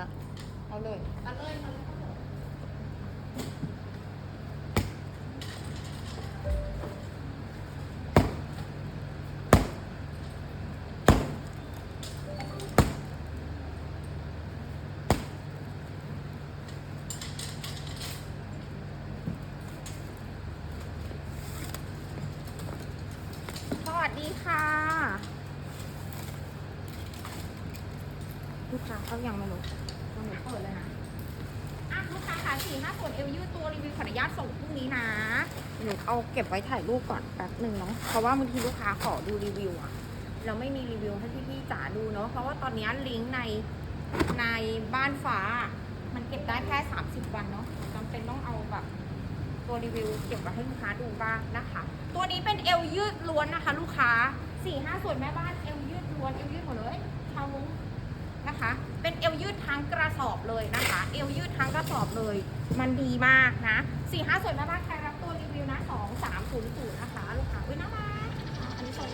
ละ เอาเลย เอาเลยเอาเลยสวัสดีค่ะ ลูกค้าเขายังไม่รู้วันนี้เปิดเลยนะอะลูกค้าขาสี่ห้าส่วนเอวยืดตัวรีวิวขออนุญาตส่งพรุ่งนี้นะหนูเอาเก็บไว้ถ่ายรูปก่อนแป๊บหนึ่งเนาะเพราะว่าบางทีลูกค้าขอดูรีวิวอะเราไม่มีรีวิวให้พี่ๆจ๋าดูเนาะเพราะว่าตอนนี้ลิงก์ในในบ้านฟ้า มันเก็บได้แค่ 30 วันเนาะจำเป็นต้องเอาแบบตัวรีวิวเก็บไว้ให้ลูกค้าดูบ้างนะคะ ตัวนี้เป็นเอวยืดล้วนนะคะ ลูกค้าสี่ห้าส่วนแม่บ้านเอวยืดล้วนเอวยืดหมดเลยชาวมุ้ง นะคะ เป็นเอวยืดทั้งกระสอบเลยนะคะ เอวยืดทั้งกระสอบเลย มันดีมากนะสี่ห้าส่วนแม่บ้านใครรับตัวรีวิวนะสองสามศูนย์ศูนย์นะคะลูกค้าอุ้ยน่ารักอันนี้ส่ง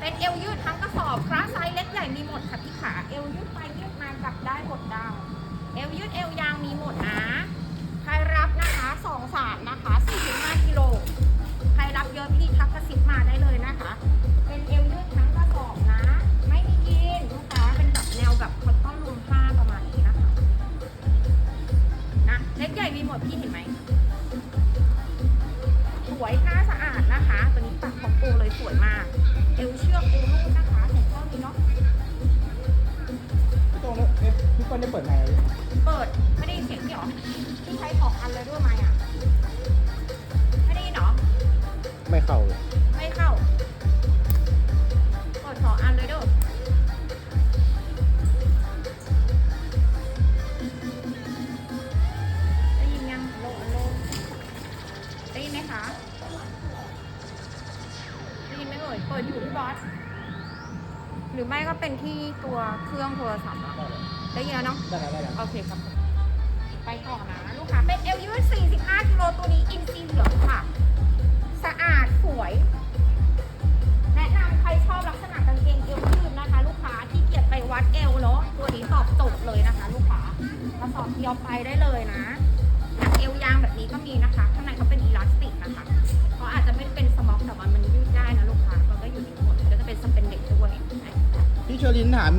เป็นเอวยืดทั้งกระสอบคลาสไซส์เล็กใหญ่มีหมดค่ะพี่ขา เอวยืดไปยืดมากลับได้หมดดาว เอวยืดเอวยางมีหมดนะ ใครรับนะคะสองสามนะคะสี่ถึงห้ากิโล ใครรับเยอะพี่ทักกระซิบมาได้เลยนะ ไม่เข้าเลย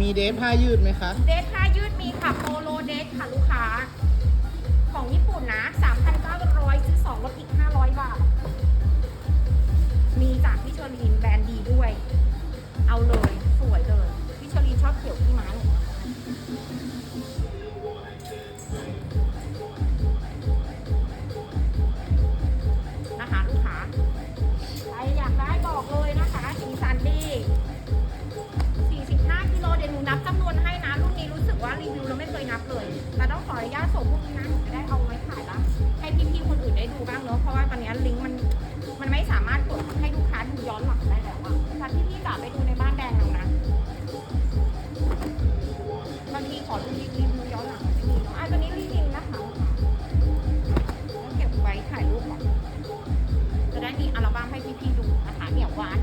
มีเดทผ้ายืดไหมคะ เดทผ้า อนนี้ลิงก์มันมันไม่สามารถกดให้ลูกค้าดูย้อนหลังได้แล้วอะถ้าพี่ๆจ๋าไปดูในบ้านแดงเรานะบางทีขอดูรีวิวย้อนหลังไม่มีเนาะอะตัวนี้รีวิวนะคะแล้วเก็บไว้ถ่ายรูปก่อนจะได้มีอัลบั้มให้พี่ๆดูนะคะเหนียวหวาน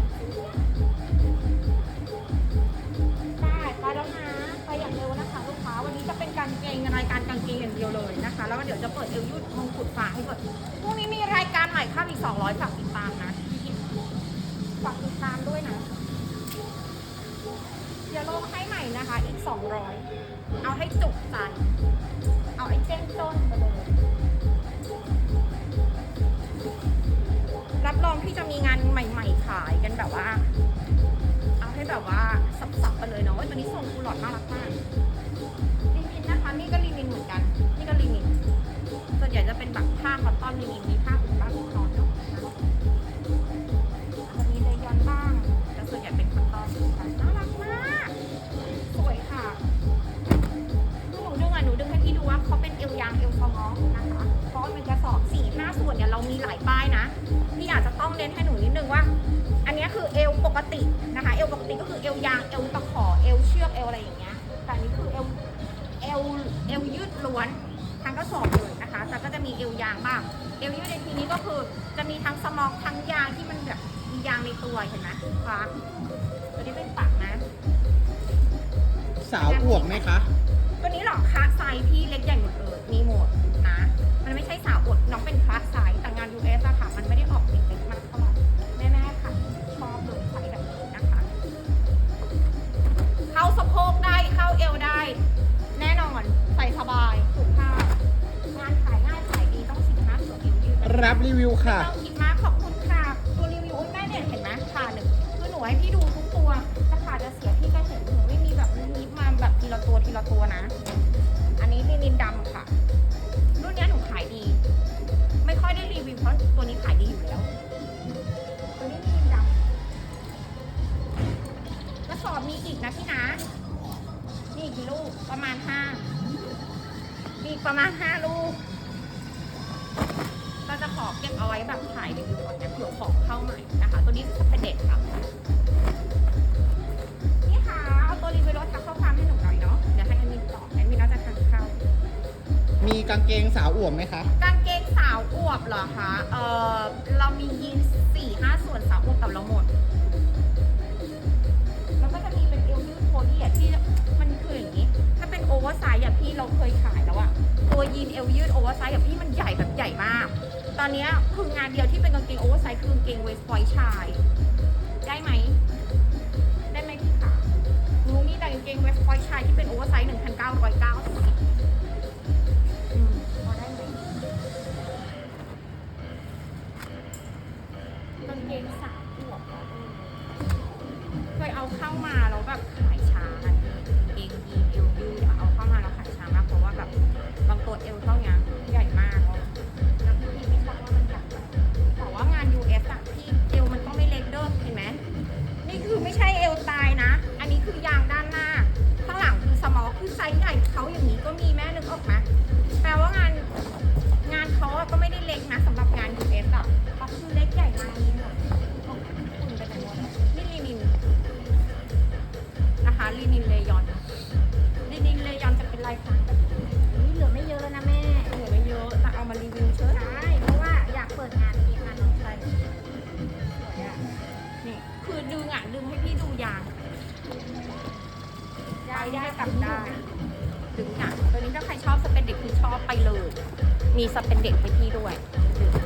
ได้ไปแล้วนะไปอย่างเร็วนะคะลูกค้าวันนี้จะเป็นการเกงรายการกางเกงอย่างเดียวเลยนะคะ แล้วก็เดี๋ยวจะเปิดเอวยืดมงกุฎฟ้าให้เปิดพรุ่งนี้มีรายารใหม่เข้าอีก 200ฝากติดตามนะฝากติดตามด้วยนะเดี๋ยวลงให้ใหม่นะคะ อีก 200 เอาให้จุกใจเอาไอ้เจ้งต้นไปเลยรับรองพี่จะมีงานใหม่ ๆ ขายกันแบบว่า เอาให้แบบว่าสับๆไปเลยเนาะตัวนี้ส่งคูหลอดน่ารักมากลินินนะคะนี่ก็ลินินเหมือนกัน นี่ก็ลินินส่วนใหญ่จะเป็นแบบผ้าคอตตอนลินินมีผ้า น้นให้หนูนิดนึงว่า อันเนี้ยคือเอวปกตินะคะ เอวปกติก็คือเอวยาง เอวตะขอ เอวเชือก เอวอะไรอย่างเงี้ย แต่อันนี้คือเอว เอว เอวยืดล้วนทั้งกระสอบเลยนะคะแต่ก็จะมีเอวยางบ้าง เอวยืดในทีนี้ก็คือจะมีทั้งสมอกทั้งยางที่มันแบบมียางในตัวเห็นไหมคะตัวนี้เป็นปักนะ สาวอวบไหมคะ ตัวนี้เหรอคะไซส์พี่เล็กใหญ่หมดเลยมีหมดนะ มันไม่ใช่สาวอวดน้องเป็นคลาสไซ รับรีวิวค่ะ ต้องคิดมากขอบคุณค่ะตัวรีวิวอุ๊ยแม่เนี่ยเห็นไหมขาหนึ่งคือหนูให้พี่ดูทุกตัวแต่ขาจะเสียพี่ก็เห็นหนูไม่มีแบบนิดมาแบบทีละตัวทีละตัวนะ อันนี้ลินินดำค่ะ รุ่นนี้หนูขายดี ไม่ค่อยได้รีวิวเพราะตัวนี้ขายดีอยู่แล้วตัวนี้ลินินดำกระสอบมีอีกนะพี่นะมีอีกกี่ลูกประมาณห้ามีประมาณห้าลูก เราจะขอเก็บเอาไว้แบบถ่ายรีวิวก่อนนะเผื่อของเข้าใหม่นะคะ ตัวนี้สเปนเด็ดค่ะนี่ค่ะเอาตัวรีวิวรถทักข้อความให้หนูหน่อยเนาะเดี๋ยวให้แอดมินตอบแอดมินน่าจะทักเข้ามีกางเกงสาวอวบไหมคะ กางเกงสาวอวบเหรอคะเออเรามียีนสี่ห้าส่วนสาวอวบกับเราหมด อนนี้คืองานเดียวที่เป็นกางเกงโอเวอร์ไซส์คือกางเกงเวสต์พอยต์ชาย ได้ไหม ได้ไหมพี่ขาหนูมีแต่กางเกงเวสต์พอยต์ชายที่เป็นโอเวอร์ไซส์1,990อืมพอได้ไหมกางเกงสามขวบเคยเอาเข้ามาแล้วแบบขายช้ากางเกงยีน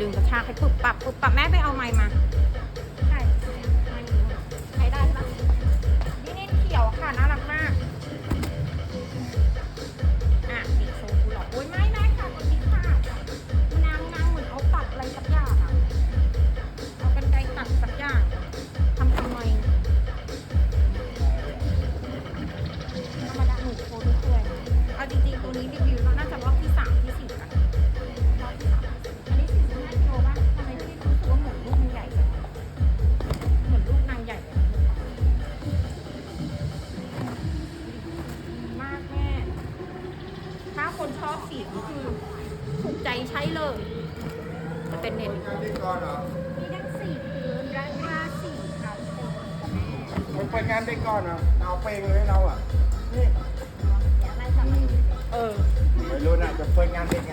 ดึงกระชากให้ปุบปับปุบปับแม่ไปเอาไม้มา เอาเพลงเลยเราอะนี่เดี๋ยวไล่สมัยเออไม่รู้นะจะเปิดงานเด็กไง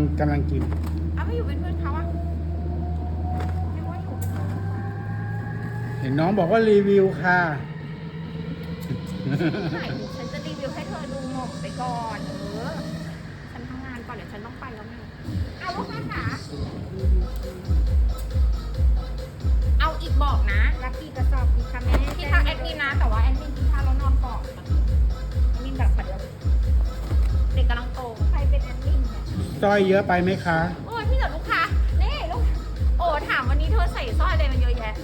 งกำลังกินเอาไม่อยู่เป็นเพื่อนเขาอะไม่ว่าอยู่เห็นน้องบอกว่ารีวิวค่ะ ไหนฉันจะรีวิวให้เธอดูหม่อมไปก่อนเออฉันทำงานก่อนเดี๋ยวฉันต้องไปแล้วไงเอาลูกค้าขาเอาอีกบอกนะ รับกี่กระสอบดีคะแม่ที่ทางแอดมินนะ แต่ว่าแอดมินที่ทางแล้วนอนก่อนแอดมินแบบปัดเดียวเด็กกำลังโต สร้อยเยอะไปไหมคะ โอ้ที่กัดลูกค้านี่ลูกโอ้ถามวันนี้เธอใส่สร้อยอะไรมันเยอะแยะ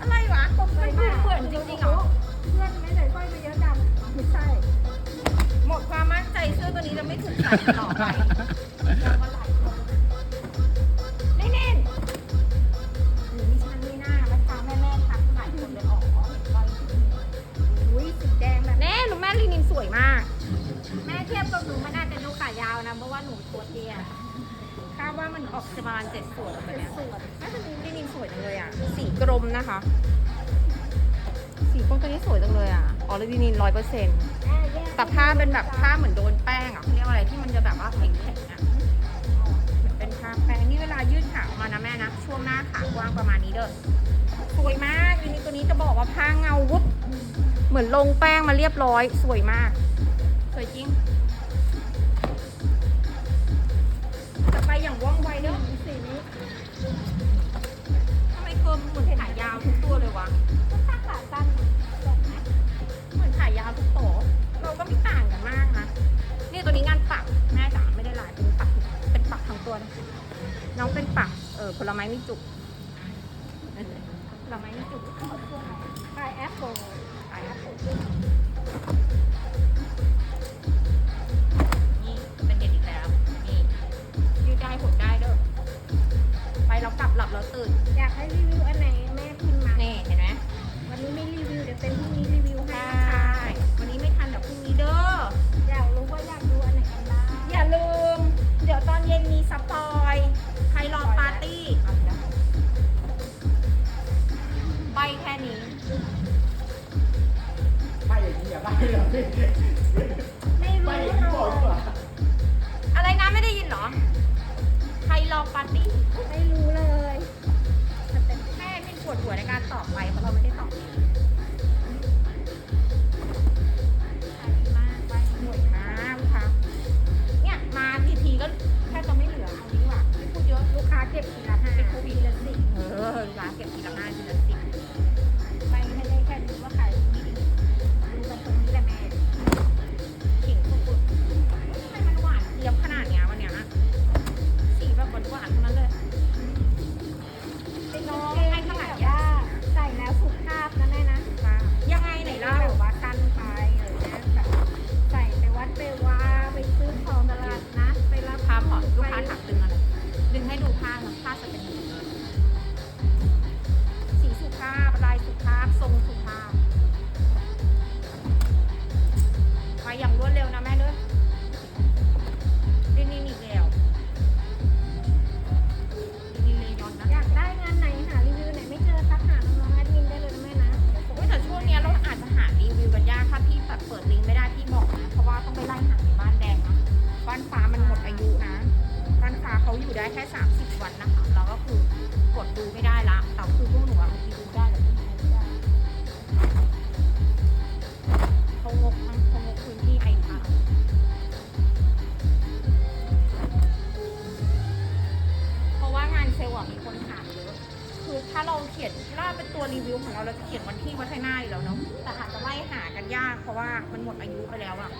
อะไรวะตกใจมากเพื่อนจริงจริงเหรอ เพื่อนไม่ใส่สร้อยไปเยอะจังไม่ใช่ หมดความมั่นใจเสื้อตัวนี้จะไม่ถึงใส่ต่อไป นะคะ สีกรมตัวนี้สวยจังเลยอะออลินินร้อยเปอร์เซ็นต์แต่ผ้าเป็นแบบผ้าเหมือนโดนแป้งอะเขาเรียกว่าอะไรที่มันจะแบบว่าแข็งๆอะเหมือนเป็นผ้าแป้งนี่เวลายืดขาออกมานะแม่นะ ช่วงหน้าขากว้างประมาณนี้เด้อสวยมากลินิตัวนี้จะบอกว่าผ้าเงาวุบเหมือนลงแป้งมาเรียบร้อย สวยมาก สวยจริงจะไปอย่างว่องไวเด้อ เออผลไม้มีจุกผลไม้มีจุกขายแอปเปิลขายแอปเปิลนี่เป็นเด็ดอีกแล้ว นี่ยืดได้หดได้เด้อ ไปแล้วกลับหลับแล้วตื่น อยากให้รีวิวอันไหนแม่พิมพ์มา นี่เห็นไหมวันนี้ไม่รีวิวเดี๋ยวเป็นพรุ่งนี้รีวิวให้ใช่นะคะวันนี้ไม่ทันเดี๋ยวพรุ่งนี้เด้อ อยากรู้ว่าอยากดูอันไหนกันบ้าง อย่าลืม เดี๋ยวตอนเย็นมีสปอย ใครรอปาร์ตี้ ไม่อย่างนี้อย่าไม่เหรอพี่ไม่ไม่รู้อย่างนี้บอกดีกว่าอะไรนะไม่ได้ยินเหรอ ใครลอปา เราเราจะเขียนวันที่วัฒนาอยู่แล้วเนาะแต่อาจจะไล่หากันยากเพราะว่ามันหมดอายุไปแล้วอะ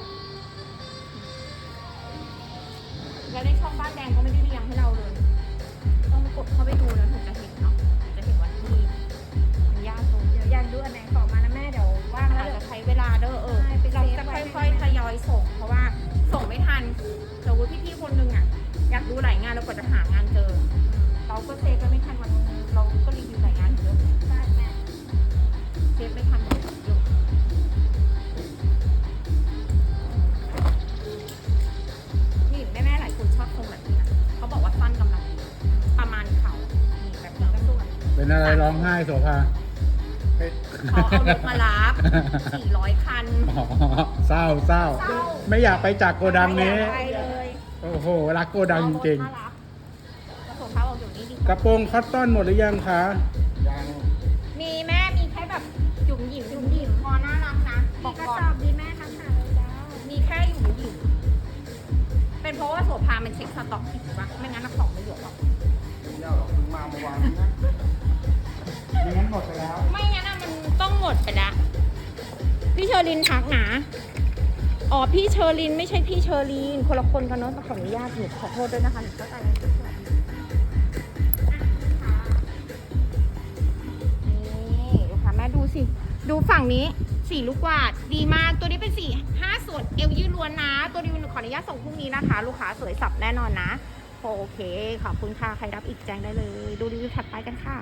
แล้วในช่องบ้านแดงก็ไม่ได้เรียงให้เราเลย ต้องกดเข้าไปดูแล้วถึงจะเห็นเนาะถึงจะเห็นวันที่มันยากตรงเดี๋ยวอยากดูอันไหนขอมานะแม่เดี๋ยวว่างมันแล้วอาจเดี๋ยว จะใช้เวลาเด้อเออใช่ไปเซเราฟจะไว้ค่อยๆทยอยส่ง เพราะว่าส่งไม่ทันสมมติพี่ๆคนหนึงอะอยากดูหลายงานแล้วกว่าจะหางานเจอ เราก็เซฟไปไม่ทันวันนึงเราก็ 400 คันอ๋อเศร้าเศร้าเศร้าไม่อยากไปจากโกดังนี้ ไม่อยากไปเลยโอ้โห รักโกดังจริงเอารถมารับกระสุนเขาบอกอยู่นี่ดีๆกระโปรงคอตตอนหมดหรือยังคะ ยังมีแม่มีแค่แบบจุ๋มหยิมจุ๋มหยิมพอน่ารักนะบมีอกกระก่อสนอบดีแม่ทักหาเลยจ้ามีแค่หยุมหยิมเป็นเพราะว่าโสภามันเช็คสต็อกผิดปะไม่งั้นน่ะของไม่เยอะหรอกเที่ยวหรอกเพิ่งมาเมื่อวานนี้นะไม่งั้นหมดไปแล้ว ไม่งั้นน่ะมันต้องหมดไปละ พี่เชอรินทักหนาอ๋อพี่เชอรินไม่ใช่พี่เชอรีนคนละคนกันเนาะขออนุญาตหนูขอโทษด้วยนะคะหนูเข้าใจผิดนี่ลูกค้าแม่ดูสิ ดูฝั่งนี้สีลูกกวาดดีมากตัวนี้เป็นสี5ส่วนเอวยืดล้วนนะ ตัวรีวิวหนูขออนุญาตส่งพรุ่งนี้นะคะ ลูกค้าสวยสับแน่นอนนะ โอเค ขอบคุณค่ะ ใครรับอีกแจ้งได้เลย ดูรีวิวถัดไปกันค่ะ